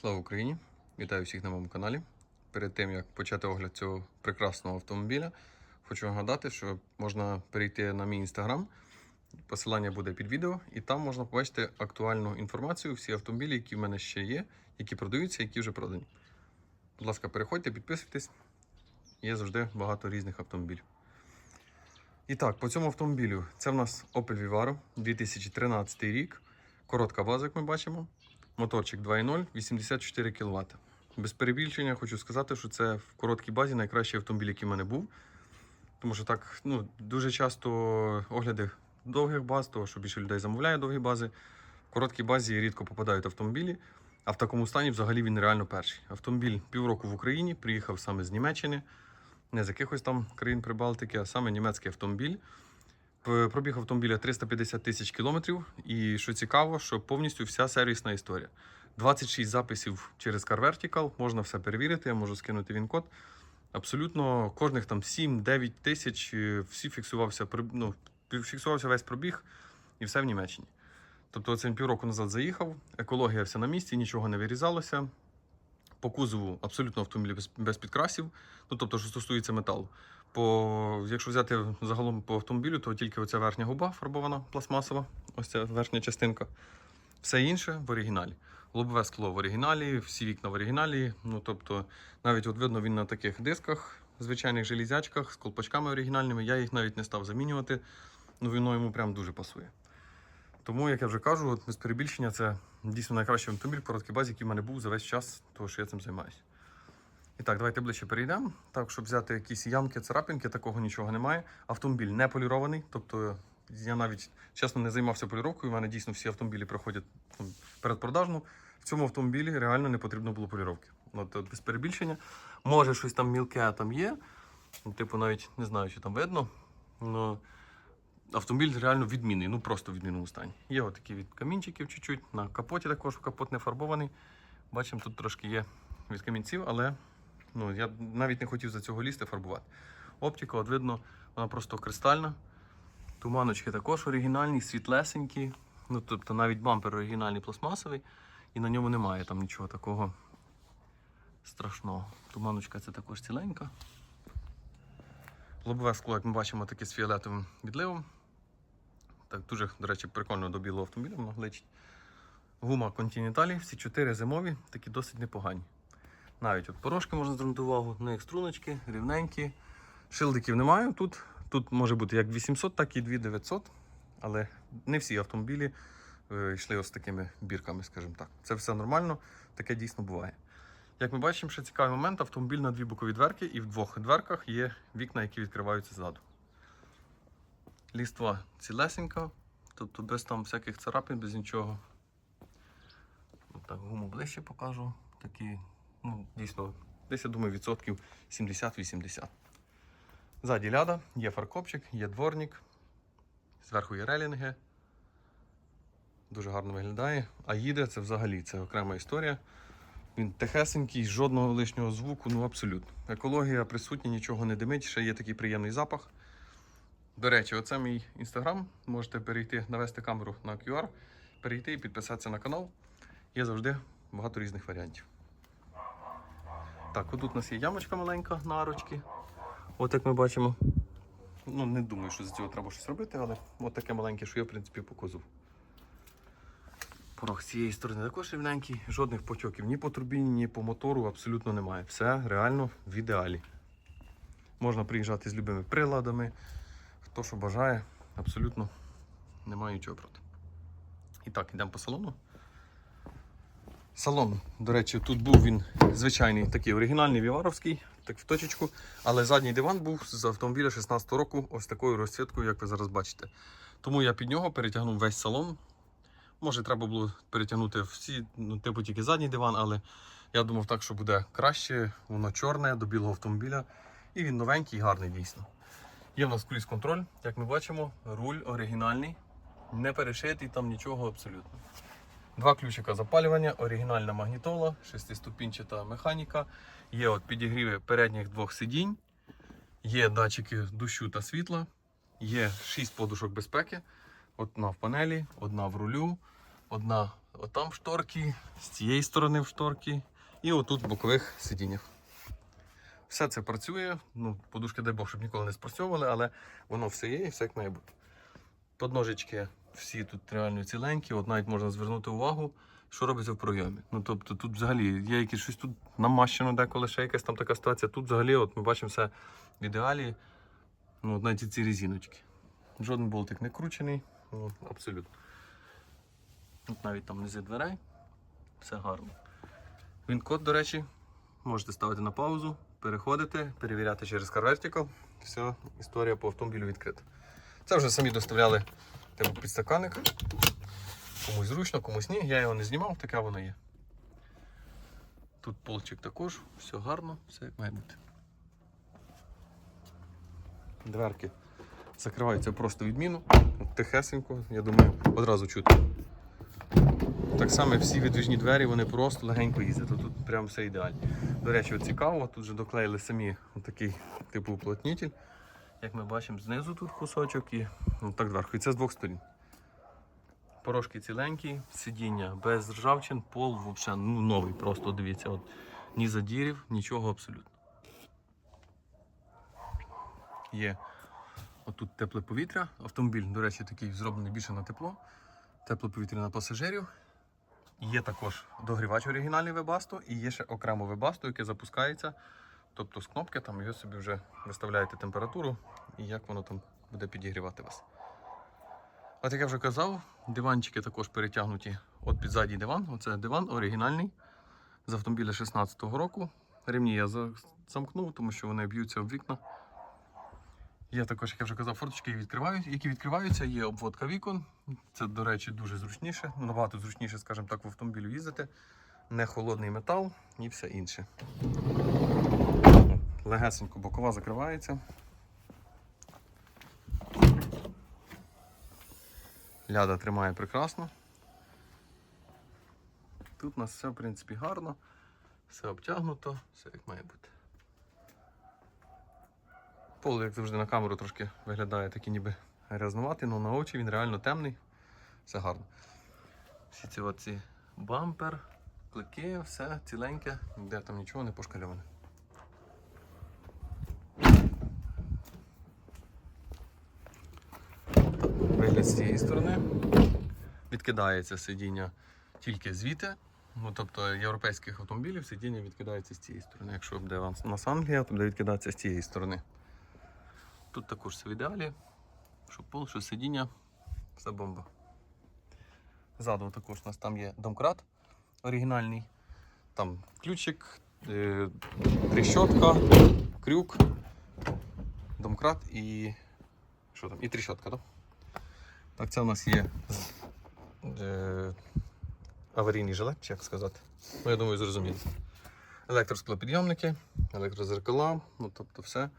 Слава Україні! Вітаю всіх на моєму каналі. Перед тим як почати огляд цього прекрасного автомобіля, хочу нагадати, що можна перейти на мій інстаграм. Посилання буде під відео, і там можна побачити актуальну інформацію, всі автомобілі, які в мене ще є, які продаються, які вже продані. Будь ласка, переходьте, підписуйтесь. Є завжди багато різних автомобілів. І так, по цьому автомобілю це в нас Opel Vivaro 2013 рік. Коротка база, як ми бачимо. Моторчик 2.0, 84 кВт. Без перебільшення хочу сказати, що це в короткій базі найкращий автомобіль, який в мене був. Тому що так ну, дуже часто огляди довгих баз, того, що більше людей замовляє довгі бази. В короткій базі рідко попадають автомобілі, а в такому стані взагалі він реально перший. Автомобіль півроку в Україні, приїхав саме з Німеччини, не з якихось там країн Прибалтики, а саме німецький автомобіль. П- Пробіг автомобіля 350 тисяч кілометрів. І що цікаво, що повністю вся сервісна історія. 26 записів через Car Vertical, можна все перевірити, я можу скинути він код. Абсолютно кожних там 7-9 тисяч е, всі фіксувався, ну, фіксувався весь пробіг і все в Німеччині. Тобто це півроку назад заїхав, екологія вся на місці, нічого не вирізалося. По кузову абсолютно автомобіль без, без підкрасів. Ну, тобто, що стосується металу. По, якщо взяти загалом по автомобілю, то тільки оця верхня губа фарбована пластмасова, ось ця верхня частинка. Все інше в оригіналі. Лобове скло в оригіналі, всі вікна в оригіналі. Ну, тобто, навіть от видно він на таких дисках, звичайних железячках з колпачками оригінальними. Я їх навіть не став замінювати. Ну, воно йому прям дуже пасує. Тому, як я вже кажу, от без перебільшення, це дійсно найкращий автомобіль в короткій базі, який в мене був за весь час, того, що я цим займаюся. І так, давайте ближче перейдемо. Так, щоб взяти якісь ямки, царапинки, такого нічого немає. Автомобіль не полірований, тобто я навіть чесно не займався поліровкою. У мене дійсно всі автомобілі проходять там, передпродажну. В цьому автомобілі реально не потрібно було поліровки. От, от без перебільшення. Може, щось там мілке там є. Ну, Типу, навіть не знаю, чи там видно. Но автомобіль реально відмінний, ну просто в відмінному стані. Є отакі від камінчиків чуть-чуть. На капоті також капот не фарбований. Бачимо, тут трошки є від камінців, але ну, я навіть не хотів за цього лізти фарбувати. Оптика, от видно, вона просто кристальна. Туманочки також оригінальні, світлесенькі. Ну, тобто навіть бампер оригінальний пластмасовий, і на ньому немає там нічого такого страшного. Туманочка це також ціленька. Лобове скло, як ми бачимо, таке з фіолетовим відливом. Так, дуже, до речі, прикольно до білого автомобіля личить. Гума Continental, всі чотири зимові, такі досить непогані. Навіть от порошки можна звернути увагу, на їх струночки, рівненькі. Шилдиків немає тут. Тут може бути як 800, так і 2900. Але не всі автомобілі е, йшли ось такими бірками, скажімо так. Це все нормально, таке дійсно буває. Як ми бачимо, ще цікавий момент, автомобіль на дві бокові дверки, і в двох дверках є вікна, які відкриваються ззаду. Ліства цілесенька, тобто без там всяких царапин, без нічого. Так, гуму ближче покажу. Такі, ну, дійсно, десь я думаю, відсотків 70-80. Ззаді ляда, є фаркопчик, є дворник, зверху є релінги. Дуже гарно виглядає. А їде це взагалі це окрема історія. Він тихесенький, жодного лишнього звуку, ну абсолютно. Екологія присутня, нічого не димить, ще є такий приємний запах. До речі, оце мій інстаграм. Можете перейти, навести камеру на QR, перейти і підписатися на канал. Є завжди багато різних варіантів. Так, отут у нас є ямочка маленька на арочки. От як ми бачимо. Ну, не думаю, що з цього треба щось робити, але от таке маленьке, що є, в принципі, по кузову. Порог з цієї сторони також рівненький, жодних потьоків ні по турбіні, ні по мотору абсолютно немає. Все реально в ідеалі. Можна приїжджати з любими приладами. Хто що бажає, абсолютно немає нічого проти. І так, йдемо по салону. Салон, до речі, тут був він звичайний такий оригінальний віваровський, так в точечку. Але задній диван був з автомобіля 16 року, ось такою розцвіткою, як ви зараз бачите. Тому я під нього перетягнув весь салон. Може, треба було перетягнути всі, ну, типу тільки задній диван, але я думав так, що буде краще. Воно чорне до білого автомобіля. І він новенький і гарний дійсно. Є в нас круїз контроль, як ми бачимо, руль оригінальний, не перешитий там нічого абсолютно. Два ключика запалювання, оригінальна магнітола, шестиступінчата механіка. Є от підігріви передніх двох сидінь, є датчики дощу та світла, є 6 подушок безпеки. Одна в панелі, одна в рулю, одна отам шторки, з цієї сторони в шторки, і отут в бокових сидіннях. Все це працює. Ну, подушки, дай Бог, щоб ніколи не спрацьовували, але воно все є і все як має бути. Подножечки всі тут реально ціленькі, от навіть можна звернути увагу, що робиться в пройомі. Ну тобто тут взагалі є якесь щось тут намащено деколи ще якась там така ситуація. Тут взагалі от ми бачимо все в ідеалі. Ну, от навіть ці резиночки. Жоден болтик не кручений, ну, абсолютно. Тут навіть там низи дверей. Все гарно. Він код, до речі, можете ставити на паузу, переходити, перевіряти через Car Vertical. Все, історія по автомобілю відкрита. Це вже самі доставляли типу, підстаканник. Комусь зручно, комусь ні. Я його не знімав, таке воно є. Тут полчик також, все гарно, все як має бути. Дверки закриваються просто відміну. Тихесенько, я думаю, одразу чути. Так само всі відвіжні двері, вони просто легенько їздять. Тут, прям все ідеально. До речі, цікаво, тут вже доклеїли самі такий типу уплотнітель. Як ми бачимо, знизу тут кусочок і ну, так зверху. І це з двох сторін. Порошки ціленькі, сидіння без ржавчин, пол взагалі ну, новий, просто дивіться. От, ні задірів, нічого абсолютно. Є отут тепле повітря. Автомобіль, до речі, такий зроблений більше на тепло. Тепле повітря на пасажирів. Є також догрівач оригінальний Webasto і є ще окремо Webasto, яке запускається. Тобто з кнопки там ви собі вже виставляєте температуру і як воно там буде підігрівати вас. От як я вже казав, диванчики також перетягнуті от під задній диван. Оце диван оригінальний з автомобіля 16-го року. Ремні я замкнув, тому що вони б'ються об вікна. Є також, як я вже казав, форточки, які відкривають- які відкриваються, є обводка вікон. Це, до речі, дуже зручніше. Набагато зручніше, скажімо так, в автомобілі їздити. Не холодний метал і все інше. Легесенько бокова закривається. Ляда тримає прекрасно. Тут у нас все, в принципі, гарно, все обтягнуто, все як має бути. Пол, як завжди, на камеру трошки виглядає такий ніби грязнуватий, але на очі він реально темний. Все гарно. Всі ці оці бампер, клики, все ціленьке, ніде там нічого не пошкальоване. Вигляд з цієї сторони. Відкидається сидіння тільки звідти. Ну, тобто європейських автомобілів сидіння відкидається з цієї сторони. Якщо буде у нас Англія, то буде відкидатися з цієї сторони. Тут також все в ідеалі. Що пол, що сидіння, все бомба. Ззаду також у нас там є домкрат оригінальний. Там ключик, е, тріщотка, крюк, домкрат і. Що там? І тріщотка, так? Так, це у нас є е, аварійний жилет, чи як сказати. Ну, я думаю, зрозуміло. Електросклопідйомники, електрозеркала, ну тобто все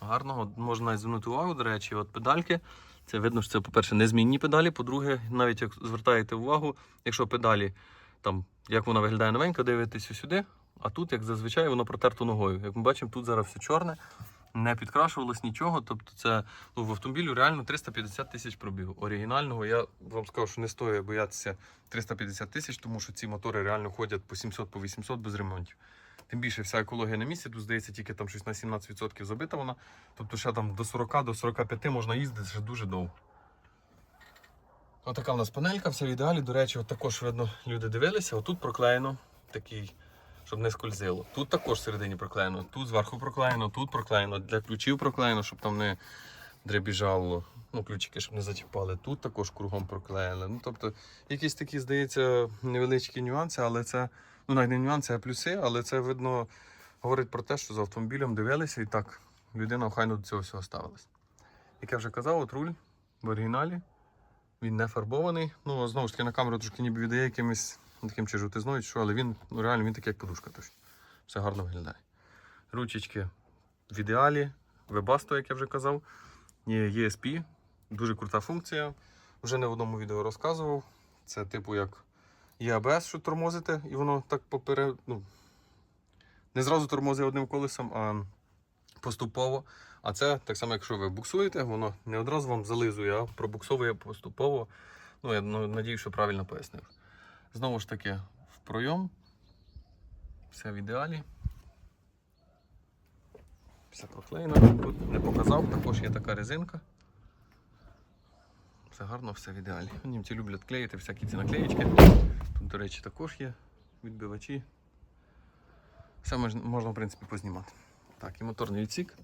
гарно. От можна звернути увагу, до речі, от педальки. Це видно, що це, по-перше, незмінні педалі. По-друге, навіть як звертаєте увагу, якщо педалі, там, як вона виглядає новенько, дивитеся сюди, а тут, як зазвичай, воно протерто ногою. Як ми бачимо, тут зараз все чорне, не підкрашувалось нічого. Тобто це ну, в автомобілю реально 350 тисяч пробігу. Оригінального я вам скажу, що не стоїть боятися 350 тисяч, тому що ці мотори реально ходять по 700 по 800 без ремонтів. Тим більше вся екологія на місці, тут здається тільки там щось на 17% забита вона. Тобто ще там до 40 до 45 можна їздити ще дуже довго. Отака в нас панелька, все в ідеалі. До речі, от також видно, люди дивилися, отут проклеєно такий, щоб не скользило. Тут також всередині проклеєно, тут зверху проклеєно, тут проклеєно, для ключів проклеєно, щоб там не дребіжало. Ну, ключики, щоб не зачіпали. Тут також кругом проклеїли. Ну, тобто, якісь такі, здається, невеличкі нюанси, але це, ну навіть не нюанси, а плюси, але це видно говорить про те, що за автомобілем дивилися і так людина охайно до цього всього ставилась. Як я вже казав, от руль в оригіналі. Він не фарбований. Ну, знову ж таки, на камеру трошки ніби віддає якимось таким чи жовтизною, що, але він ну, реально він такий, як подушка. Точно. Все гарно виглядає. Ручечки в ідеалі, Webasto, як я вже казав. ESP, дуже крута функція. Вже не в одному відео розказував. Це типу як є ABS, що тормозите, і воно так поперед. Ну, не зразу тормозить одним колесом, а поступово. А це так само, якщо ви буксуєте, воно не одразу вам зализує, а пробуксовує поступово. Ну, я ну, надію, що правильно пояснив. Знову ж таки, в пройом. Все в ідеалі. Все проклеєно. Не показав, також є така резинка. Все гарно, все в ідеалі. Німці люблять клеїти всякі ці наклеїчки. Тут, до речі, також є відбивачі. Все можна, в принципі, познімати. Так, і моторний відсік.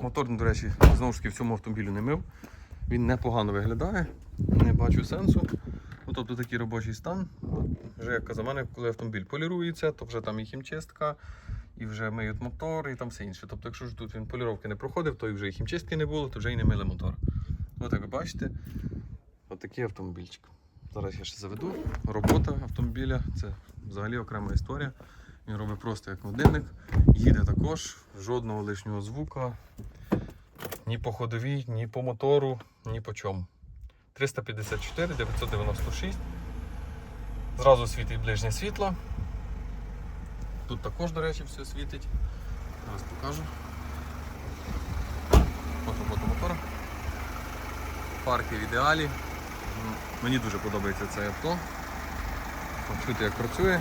Мотор, до речі, знову ж таки в цьому автомобілі не мив. Він непогано виглядає, не бачу сенсу. Ну, тобто такий робочий стан. Вже як казав мене, коли автомобіль полірується, то вже там і хімчистка, і вже миють мотор, і там все інше. Тобто, якщо ж тут він поліровки не проходив, то і вже і хімчистки не було, то вже і не мили мотор. От як ви бачите, отакий автомобільчик. Зараз я ще заведу. Робота автомобіля це взагалі окрема історія. Він робить просто як годинник. Їде також, жодного лишнього звука. Ні по ходовій, ні по мотору, ні по чому. 354 996. Зразу світить ближнє світло. Тут також, до речі, все світить. Зараз покажу. От робота мотора. Парки в ідеалі. Мені дуже подобається це авто. Чути, як працює.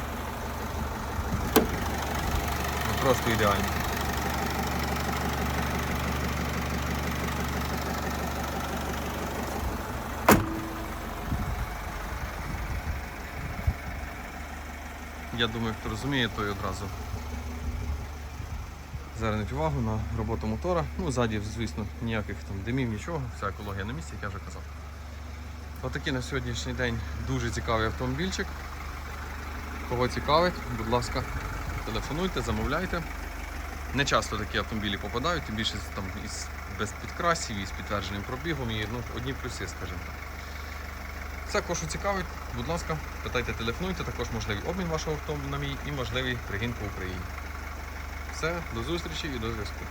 Ну, Просто ідеально. Я думаю, хто розуміє, той одразу звернуть увагу на роботу мотора. Ну, ззаді, звісно, ніяких там димів, нічого, вся екологія на місці, як я вже казав. Отакий на сьогоднішній день дуже цікавий автомобільчик. Кого цікавить, будь ласка, телефонуйте, замовляйте. Не часто такі автомобілі попадають, тим більше там із без підкрасів, із підтвердженим пробігом і ну, одні плюси, скажімо так. Все, кого цікавить, будь ласка, питайте, телефонуйте, також можливий обмін вашого автомобіля на мій і можливий пригін по Україні. Все, до зустрічі і до зв'язку.